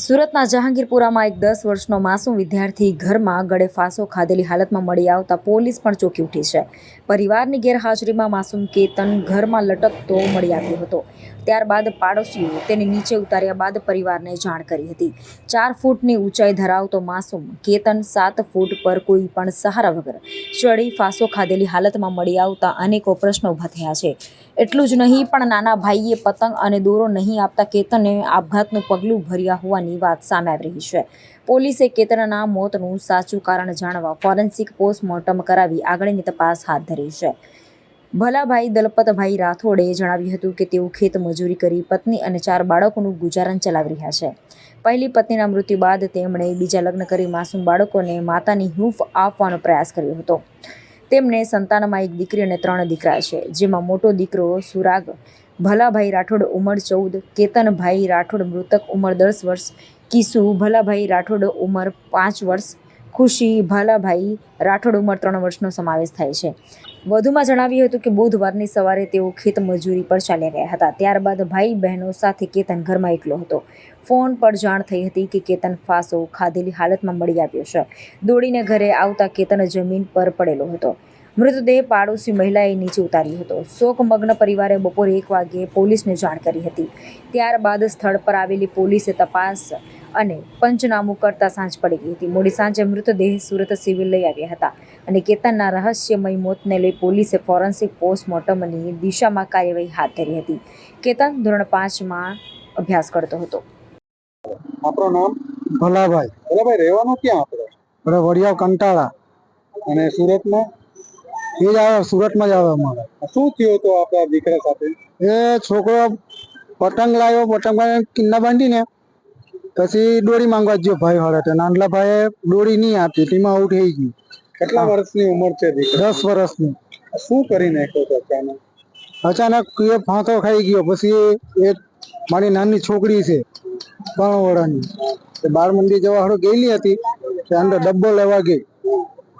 સુરતના જહાંગીરપુરામાં એક દસ વર્ષનો માસૂમ વિદ્યાર્થી ઘરમાં ગળે ફાંસો ખાધેલી હાલતમાં મળી આવતા પોલીસ પણ ચોંકી ઉઠી છે. પરિવારની ગેરહાજરીમાં માસૂમ કેતન ઘરમાં લટકતો મળી આવ્યો હતો. ત્યારબાદ પાડોશીઓ તેને નીચે ઉતાર્યા બાદ પરિવારને જાણ કરી હતી. ચાર ફૂટની ઊંચાઈ ધરાવતો માસૂમ કેતન સાત ફૂટ પર કોઈ પણ સહારા વગર ચડી ફાંસો ખાધેલી હાલતમાં મળી આવતા અનેકો પ્રશ્નો ઊભા થયા છે. એટલું જ નહીં, પણ નાના ભાઈએ પતંગ અને દોરો નહીં આપતા કેતને આપઘાતનું પગલું ભર્યા હોવાની વાત સામે આવી રહી છે. પોલીસે કેતનના મોતનું સાચું કારણ જાણવા ફોરેન્સિક પોસ્ટમોર્ટમ કરાવી આગળની તપાસ હાથ ધરી છે. ભલાભાઈ દલપતભાઈ રાઠોડે જણાવ્યું હતું કે તેઓ ખેત મજૂરી કરી પત્ની અને ચાર બાળકોનું ગુજારણ ચલાવી રહ્યા છે. પહેલી પત્નીના મૃત્યુ બાદ તેમણે બીજા લગ્ન કરી માસૂમ બાળકોને માતાની હૂંફ આપવાનો પ્રયાસ કર્યો હતો. તેમને સંતાનમાં એક દીકરી અને ત્રણ દીકરા છે, જેમાં મોટો દીકરો સુરાગ, ભલાભાઈ રાઠોડ ઉંમર ચૌદ, કેતનભાઈ રાઠોડ મૃતક ઉંમર દસ વર્ષ, કિસુ, ભલાભાઈ રાઠોડ ઉંમર પાંચ વર્ષ ખુશી, ભાલાભાઈ, રાઠોડ ઉંમર ત્રણ વર્ષનો સમાવેશ થાય છે. વધુમાં જણાવ્યું હતું કે બુધવારની સવારે તેઓ ખેત મજૂરી પર ચાલ્યા ગયા હતા. ત્યારબાદ ભાઈ બહેનો સાથે કેતન ઘરમાં એકલો હતો. ફોન પર જાણ થઈ હતી કે કેતન ફાંસો ખાધેલી હાલતમાં મળી આવ્યો છે. દોડીને ઘરે આવતા કેતન જમીન પર પડેલો હતો. મૃતદેહ પાડોશી મહિલાએ નીચે ઉતાર્યો હતો. શોકમગ્ન પરિવારે બપોરે એક વાગ્યે પોલીસને જાણ કરી હતી. ત્યારબાદ સ્થળ પર આવેલી પોલીસે તપાસ અને પંચનામું કરતા સાંજ પડી ગઈ હતી. મોડી સાંજે મૃતદેહ સુરત સિવિલ લઈ આવ્યા હતા અને કેતનના રહસ્યમય મોતને લઈ પોલીસે ફોરેન્સિક પોસ્ટમોર્ટમની દિશામાં કાર્યવાહી હાથ ધરી હતી. કેતન ધોરણ પાંચમાં અભ્યાસ કરતો હતો. આપણું નામ? ભલાભાઈ. ભલાભાઈ રહેવાનું ક્યાં આપણે આપણે વડિયા કંટાળા. અને સુરતમાં એ જ આવે સુરતમાં જ આવે અમારે. શું થયું હતું આપણા દીકરા સાથે? એ છોકરો પતંગ લાવ્યો પતંગ કિન્ના બાંધીને પછી દોરી માંગવા ગયો ભાઈ તો. નાનલા ભાઈએ દોરી નહીં આપી તેમાં આવું થઈ ગયું. કેટલા વર્ષની ઉંમર છે દસ વર્ષની. શું કરી નાખ્યો અચાનક? અચાનક એ ફાંસો ખાઈ ગયો પછી એ મારી નાની છોકરી છે ત્રણ વર્ષની બાર મંદિર જવા હારો ગયેલી હતી અંદર ડબ્બો લેવા ગઈ.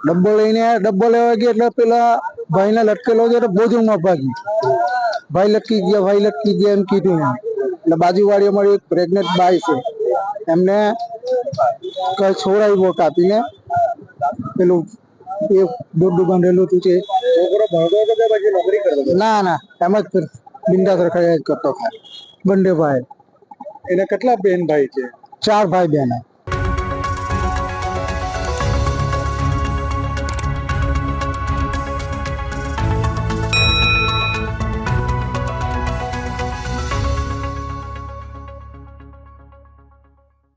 ડબ્બો લઈને ડબ્બો લેવા ગઈ એટલે પેલા ભાઈને લટકેલો છે બોજુમાં ભાગી. ભાઈ લટકી ગયા ભાઈ લટકી ગયા એમ કીધું એટલે બાજુવાળી અમારી એક પ્રેગ્નેન્ટ બાઈ છે. એમને કઈ છોડાવ્યો કાપીને. પેલું એ દોડું બાંધેલું હતું હતો? ના ના એમ જ બિંદાસ રખાયા જ કરતો ખાય બંને ભાઈ. એને કેટલા બેન ભાઈ છે? ચાર ભાઈ બહેન